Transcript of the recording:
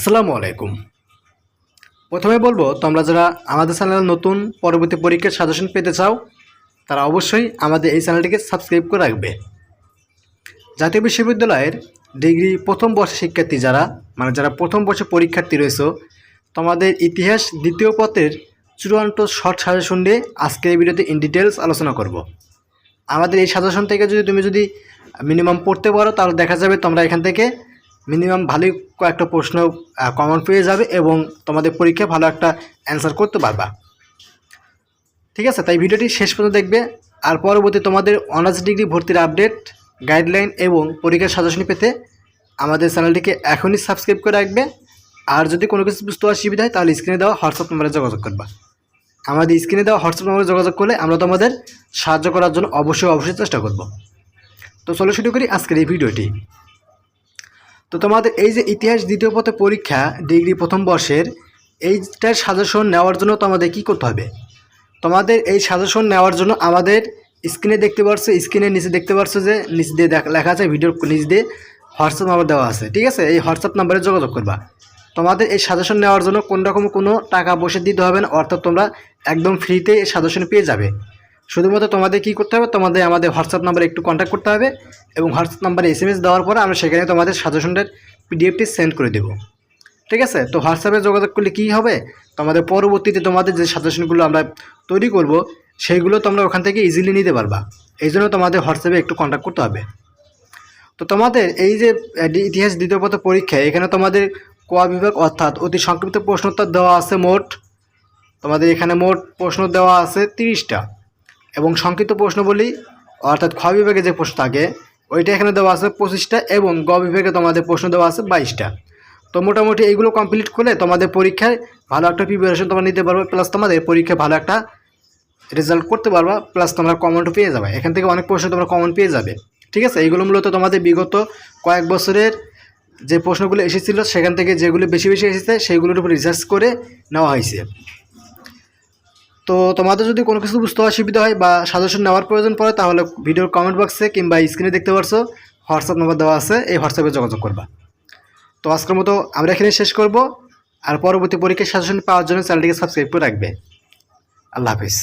আসসালামু আলাইকুম। প্রথমে বলব, তোমরা যারা আমাদের চ্যানেলে নতুন পরবর্তী পরীক্ষার সাজেশন পেতে চাও, তারা অবশ্যই আমাদের এই চ্যানেলটিকে সাবস্ক্রাইব করে রাখবে। জাতীয় বিশ্ববিদ্যালয়ের ডিগ্রি প্রথম বর্ষের শিক্ষার্থী যারা মানে যারা প্রথম বর্ষে পরীক্ষার্থী রয়েছে, তোমাদের ইতিহাস দ্বিতীয় পথের চূড়ান্ত শর্ট সাজেশন নিয়ে আজকে এই ভিডিওতে ইন ডিটেলস আলোচনা করব। আমাদের এই সাজেশন থেকে যদি তুমি যদি মিনিমাম পড়তে পারো, তাহলে দেখা যাবে তোমরা এখান থেকে মিনিমাম ভালোই কয়েকটা প্রশ্ন কমন পেয়ে যাবে এবং তোমাদের পরীক্ষায় ভালো একটা অ্যান্সার করতে পারবা। ঠিক আছে? তাই ভিডিওটি শেষ পর্যন্ত দেখবে। আর পরবর্তী তোমাদের অনার্স ডিগ্রি ভর্তির আপডেট গাইডলাইন এবং পরীক্ষার সাজেশনী পেতে আমাদের চ্যানেলটিকে এখনই সাবস্ক্রাইব করে রাখবে। আর যদি কোনো কিছু বুঝতে অসুবিধা হয়, তাহলে স্ক্রিনে দেওয়া হোয়াটসঅ্যাপ নম্বরে যোগাযোগ করবা। আমাদের স্ক্রিনে দেওয়া হোয়াটসঅ্যাপ নম্বরে যোগাযোগ করলে আমরা তোমাদের সাহায্য করার জন্য অবশ্যই অবশ্যই চেষ্টা করব। তো চলো শুরু করি আজকের এই ভিডিওটি তো তোমাদের এই যে ইতিহাস দ্বিতীয় পথে পরীক্ষা ডিগ্রি প্রথম বর্ষের, এইটার সাজেশন নেওয়ার জন্য তোমাদের কি করতে হবে? তোমাদের এই সাজেশন নেওয়ার জন্য আমাদের স্ক্রিনে দেখতে পারছ, স্ক্রিনের নিচে দেখতে পারছ যে নিচ দিয়ে লেখা আছে, ভিডিওর নিচ দিয়ে হোয়াটসঅ্যাপ নাম্বার দেওয়া আছে, ঠিক আছে? এই হোয়াটসঅ্যাপ নাম্বারে যোগাযোগ করবা। তোমাদের এই সাজেশন নেওয়ার জন্য কোন রকম কোনো টাকা বসে দিতে হবে না, অর্থাৎ তোমরা একদম ফ্রিতে এই সাজেশন পেয়ে যাবে। শুধুমাত্র তোমাদের কি করতে হবে? তোমাদের আমাদের হোয়াটসঅ্যাপ নাম্বারে একটু কন্ট্যাক্ট করতে হবে এবং হোয়াটসঅ্যাপ নাম্বারে এস এম এস দেওয়ার পরে আমরা সেখানে তোমাদের সাজেশনটার পিডিএফটি সেন্ড করে দেবো। ঠিক আছে? তো হোয়াটসঅ্যাপে যোগাযোগ করলে কী হবে? তোমাদের পরবর্তীতে তোমাদের যে সাজেশনগুলো আমরা তৈরি করব, সেইগুলো তোমরা ওখান থেকে ইজিলি নিতে পারবা। এই জন্য তোমাদের হোয়াটসঅ্যাপে একটু কন্ট্যাক্ট করতে হবে। তো তোমাদের এই যে ইতিহাস দ্বিতীয় পথ পরীক্ষা এখানে তোমাদের ক বিভাগ অর্থাৎ অতি সংক্ষিপ্ত প্রশ্নোত্তর দেওয়া আছে মোট। তোমাদের এখানে মোট প্রশ্ন দেওয়া আছে তিরিশটা। এবং সংক্ষিপ্ত প্রশ্ন বলি অর্থাৎ খ বিভাগে যে প্রশ্ন থাকে, ওইটা এখানে দেওয়া আছে পঁচিশটা এবং গ বিভাগে তোমাদের প্রশ্ন দেওয়া আছে বাইশটা। তো মোটামুটি এইগুলো কমপ্লিট করলে তোমাদের পরীক্ষায় ভালো একটা প্রিপারেশন তোমরা নিতে পারবে প্লাস তোমাদের পরীক্ষায় ভালো একটা রেজাল্ট করতে পারবা প্লাস তোমরা কমনও পেয়ে যাবে। এখান থেকে অনেক প্রশ্ন তোমরা কমন পেয়ে যাবে। ঠিক আছে? এইগুলো মূলত তোমাদের বিগত কয়েক বছরের যে প্রশ্নগুলো এসেছিল, সেখান থেকে যেগুলো বেশি বেশি এসেছে সেইগুলোর উপর রিসার্চ করে নেওয়া হয়েছে। তো তোমাদের যদি কোনো কিছু বুঝতে অসুবিধা হয় বা সাজেশন নেওয়ার প্রয়োজন পড়ে, তাহলে ভিডিওর কমেন্ট বক্সে কিংবা স্ক্রিনে দেখতে পারছ হোয়াটসঅ্যাপ নম্বর দেওয়া আছে, এই হোয়াটসঅ্যাপে যোগাযোগ করবা। তো আজকের মতো আমরা এখানে শেষ করব, আর পরবর্তী পরীক্ষায় সাজেশন পাওয়ার জন্য চ্যানেলটিকে সাবস্ক্রাইব করে রাখবে। আল্লাহ হাফিজ।